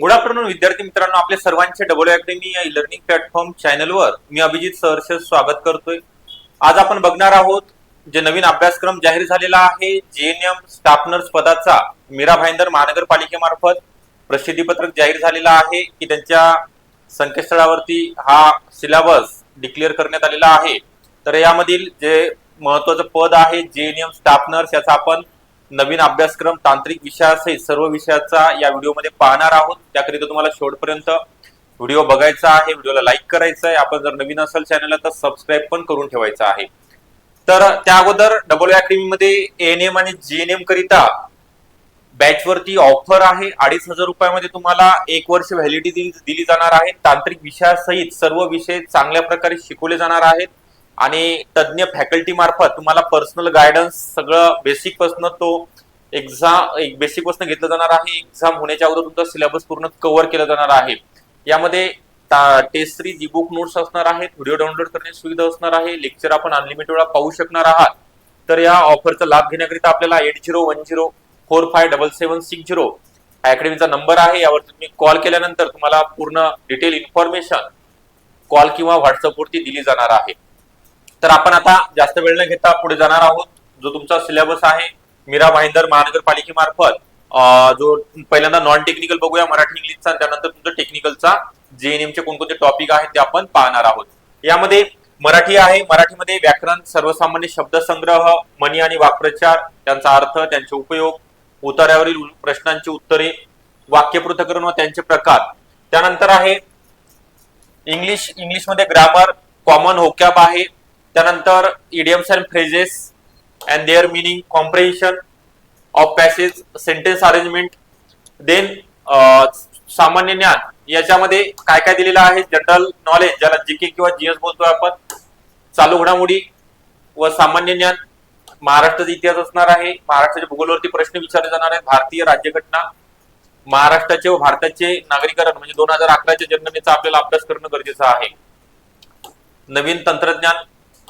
Good afternoon विद्यार्थी मित्रांनो आपल्या सर्वांचे डब्ल्यू अकॅडमी या लर्निंग प्लॅटफॉर्म चॅनलवर मी अभिजित सरसे स्वागत करतोय आज आपण बघणार आहोत जे नवीन अभ्यासक्रम जाहीर झालेला आहे जेएनएम एम स्टापनर्स पदाचा मीरा भाईंदर महानगरपालिकेमार्फत प्रसिद्धीपत्रक जाहीर झालेला आहे की त्यांच्या संकेतस्थळावरती हा सिलेबस डिक्लेअर करण्यात आलेला आहे तर यामधील जे महत्वाचं पद आहे जेएनएम एम स्टापनर्स याचा आपण नवीन अभ्यासक्रम तांत्रिक विषयासहित सर्व विषयाचा या व्हिडिओमध्ये पाहणार आहोत त्याकरिता तुम्हाला शेवटपर्यंत व्हिडिओ बघायचा आहे व्हिडिओला लाईक करायचा आहे आपण जर नवीन असेल चॅनलला तर सबस्क्राईब पण करून ठेवायचा आहे तर त्या अगोदर डबल मध्ये एन एम आणि जीएनएम करिता बॅच वरती ऑफर आहे अडीच हजार रुपयामध्ये तुम्हाला एक वर्ष व्हॅलिडिटी दिली जाणार आहे तांत्रिक विषयासहित सर्व विषय चांगल्या प्रकारे शिकवले जाणार आहेत आणि तज्ज्ञ फॅकल्टी मार्फत तुम्हाला पर्सनल गायडन्स सगळं बेसिक पासन तो एक्झाम एक बेसिक पासन घेतलं जाणार आहे एक्झाम होण्याच्या अगोदर तुमचा सिलेबस पूर्ण कव्हर केला जाणार आहे यामध्ये टेस्ट सिरीज बुक नोट्स असणार आहेत व्हिडिओ डाउनलोड करण्याची सुविधा असणार आहे लेक्चर आपण अनलिमिटेड वेळा पाहू शकणार आहात तर या ऑफरचा लाभ घेण्याकरिता आपल्याला eight zero one zero four five double seven six zero अकॅडमीचा number आहे यावर तुम्ही कॉल केल्यानंतर तुम्हाला पूर्ण डिटेल इन्फॉर्मेशन कॉल किंवा व्हॉट्सअपवरती दिली जाणार आहे तर आपण आता जास्त वेळ न घेता पुढे जाणार आहोत जो तुमचा सिलेबस आहे मीरा भाईंदर महानगरपालिकेमार्फत जो पहिल्यांदा नॉन टेक्निकल बघूया मराठी इंग्लिशचा त्यानंतर तुमचं टेक्निकलचा जेएनएमचे कोणकोणते टॉपिक आहेत ते आपण पाहणार आहोत यामध्ये मराठी आहे मराठीमध्ये व्याकरण सर्वसामान्य शब्दसंग्रह मनी आणि वाक्प्रचार त्यांचा अर्थ त्यांचे उपयोग उतार्यावरील प्रश्नांची उत्तरे वाक्य पृथकरण व त्यांचे प्रकार त्यानंतर आहे इंग्लिश इंग्लिशमध्ये ग्रामर कॉमन होकॅप आहे त्यानंतर idioms and phrases and their meaning comprehension of passage sentence arrangement then सामान्य ज्ञान याच्यामध्ये काय काय दिलेलं आहे जनरल नॉलेज ज्याला जीके किंवा जीएस बोलतोय आपण चालू घडामोडी व सामान्य ज्ञान महाराष्ट्राचा इतिहास असणार आहे महाराष्ट्राच्या भूगोलवरती प्रश्न विचारले जाणार आहेत भारतीय राज्यघटना महाराष्ट्राचे व भारताचे नागरीकरण म्हणजे दोन हजार अकराच्या जनगणनेचा आपल्याला अभ्यास करणं गरजेचं आहे नवीन तंत्रज्ञान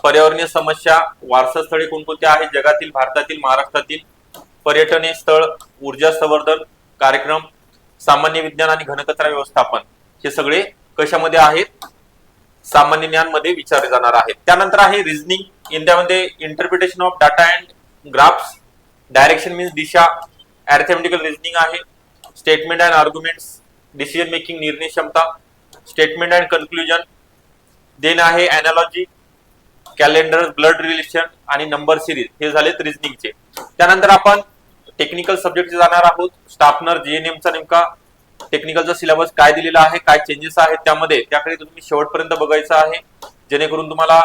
पर्यावरणीय समस्या वारसास्थळे कोणकोणत्या आहेत जगातील भारतातील महाराष्ट्रातील पर्यटन स्थळ ऊर्जा संवर्धन कार्यक्रम सामान्य विज्ञान आणि घनकचरा व्यवस्थापन हे सगळे कशामध्ये आहेत सामान्य ज्ञानमध्ये विचारले जाणार आहेत त्यानंतर आहे रिझनिंग इंडियामध्ये interpretation of data and graphs direction means Disha arithmetical reasoning आहे statement and arguments decision making निर्णय क्षमता स्टेटमेंट अँड कन्क्लुजन देन आहे अॅनॉलॉजी कॅलेंडर ब्लड रिलेशन आणि नंबर सिरीज हे झालेत चे त्यानंतर आपण टेक्निकल सब्जेक्ट जाणार आहोत स्टाफनर जीएनएमचा नेमका टेक्निकलचा सिलेबस काय दिलेला आहे काय चेंजेस आहेत त्यामध्ये त्याकडे तुम्ही शेवटपर्यंत बघायचं आहे जेणेकरून तुम्हाला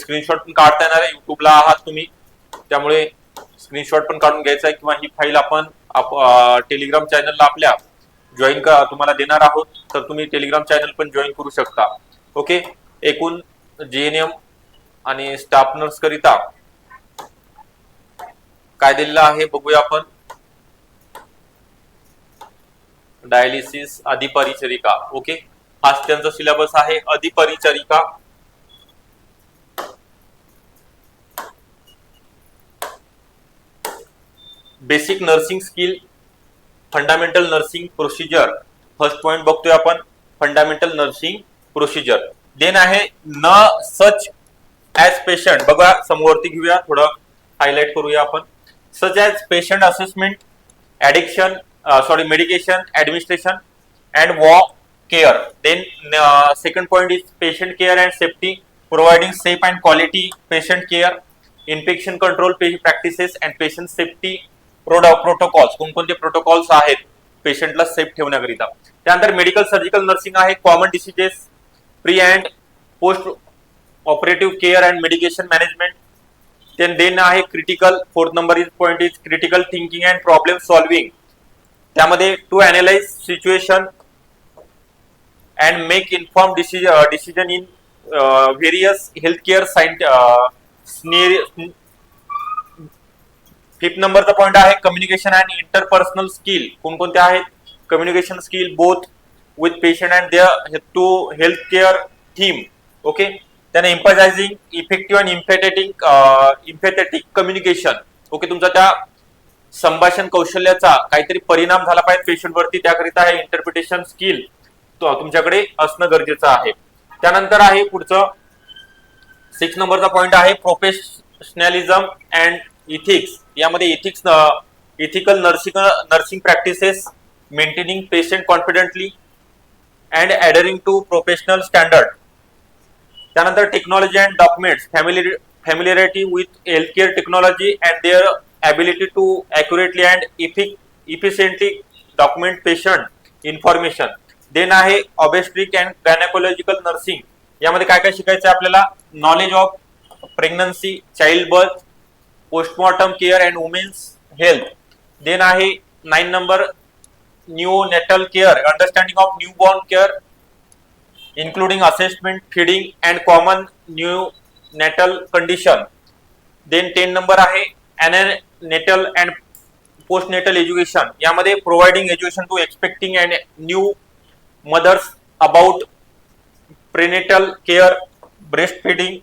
स्क्रीनशॉट पण काढता येणार आहे युट्यूबला आहात तुम्ही त्यामुळे स्क्रीनशॉट पण काढून घ्यायचा आहे किंवा ही फाईल आपण टेलिग्राम चॅनलला आपल्या जॉईन तुम्हाला देणार आहोत तर तुम्ही टेलिग्राम चॅनल पण जॉईन करू शकता ओके एकूण जीएनएम आणि स्टाफ नर्स करिता काय दिलेलं आहे बघूया आपण डायलिसिस अधिपरिचरिका ओके हाच त्यांचा सिलेबस आहे अधिपरिचरिका basic nursing skill fundamental nursing procedure first point बघतोय आपण फंडामेंटल नर्सिंग प्रोसिजर देन आहे न सच ऍज पेशंट बघा समोरती घेऊया थोडं हायलाईट करूया आपण such as patient assessment addiction sorry medication administration and वॉ care then second point is patient care and safety providing safe and quality patient care infection control practices and patient safety protocols कोणकोणते protocols आहेत पेशंटला safe ठेवण्याकरिता त्यानंतर medical surgical nursing आहे common diseases pre and post operative care and medication management then then आहे critical fourth number is point is critical thinking and problem solving त्यामध्ये to analyze situation and make inform decision decision in various health care client fifth नंबरचा point आहे communication and interpersonal skill कोणकोणते आहेत communication skill both with patient and their to health care team okay त्यांना emphasizing effective and empathetic empathetic communication okay तुमचा त्या संभाषण कौशल्याचा काहीतरी परिणाम झाला पाहिजे पेशंटवरती त्याकरिता हे इंटरप्रिटेशन स्किल तुमच्याकडे असणं गरजेचं आहे त्यानंतर आहे पुढचं सिक्स नंबरचा पॉईंट आहे प्रोफेशनॅलिझम अँड इथिक्स यामध्ये ethics ethical nursing nursing practices maintaining patient confidently and adhering to professional standard त्यानंतर technology and documents family familiarity with health care technology and their ability to accurately and epic efficiently document patient information then आहे obstetric and gynaecological nursing यामध्ये काय काय शिकायचं आपल्याला knowledge of pregnancy child birth postmortem care and women's health then आहे nine number new natal care understanding of new born care including assessment, feeding and common new natal condition. Then 10 number आहे antenatal and postnatal education. यामध्ये providing education to expecting and new mothers about prenatal care, breastfeeding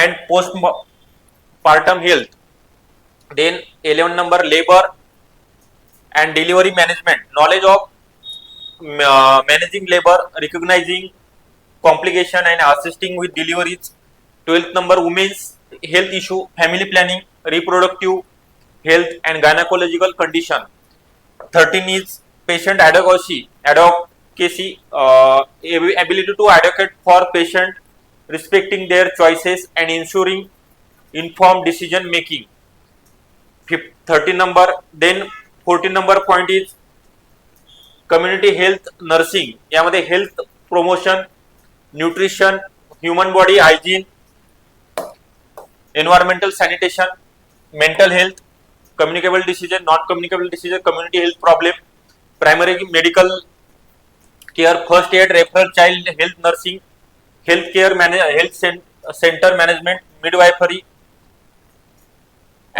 and postpartum health. Then 11 number labor and delivery management. Knowledge of uh, managing labor, recognizing complication and assisting with deliveries twelfth number women's health issue family planning reproductive health and gynecological condition thirteen is patient advocacy advocacy ability to advocate for patient respecting their choices and ensuring inform decision making फिफ thirteen number then fourteen number point is community health nursing यामध्ये health promotion nutrition human body hygiene environmental sanitation mental health communicable disease non communicable disease community health problem primary medical care first aid referral child health nursing health care manage health center management midwifery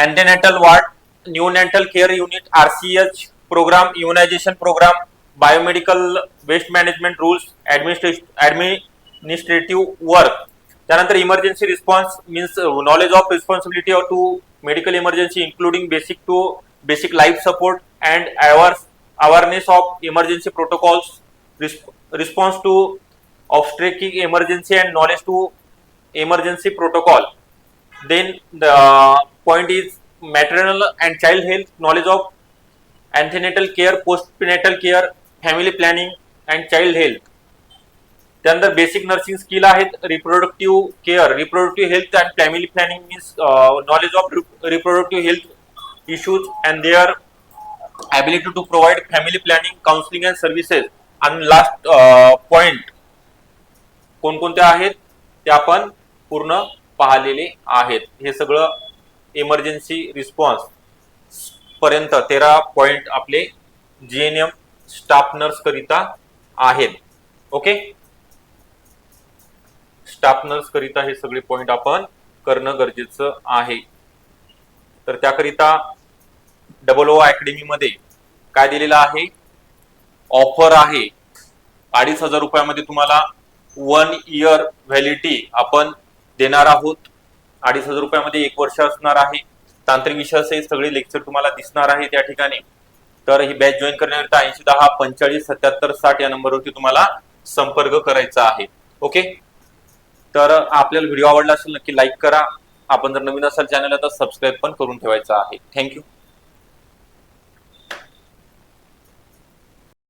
antenatal ward neonatal care unit R C H program immunization program biomedical waste management rules administration admin administrative work. Thereafter, emergency response means uh, knowledge of responsibility or to medical emergency, including basic life support and awareness of emergency protocols, response to obstetric emergency and knowledge to emergency protocol. Then the point is maternal and child health, knowledge of antenatal care, postnatal care, family planning and child health. त्यानंतर basic nursing skill आहेत reproductive care reproductive health and family planning means knowledge of reproductive health issues and their ability to provide family planning counselling and services and last point कोणकोणत्या आहेत ते आपण पूर्ण पाहिलेले आहेत हे सगळं इमर्जन्सी रिस्पॉन्स पर्यंत तेरा पॉइंट आपले G N M staff nurse करिता आहेत ओके स्टाफनर्स करिता हे सगळे पॉइंट आपण करणं गरजेचं आहे तर त्याकरिता डबल ओ मध्ये काय दिलेलं आहे ऑफर आहे अडीच हजार रुपयामध्ये तुम्हाला वन इयर व्हॅलिडिटी आपण देणार आहोत अडीच हजार रुपयामध्ये एक वर्ष असणार आहे तांत्रिक विषयाचे सगळे लेक्चर तुम्हाला दिसणार आहे त्या ठिकाणी तर ही बॅच जॉईन करण्याकरिता ऐंशी दहा पंचाळीस सत्याहत्तर साठ या नंबरवरती तुम्हाला संपर्क करायचा आहे ओके तर आपल्याला व्हिडिओ आवडला असेल नक्की लाईक करा आपण जर नवीन असाल चॅनलला तर सबस्क्राईब पण करून ठेवायचं आहे थँक्यू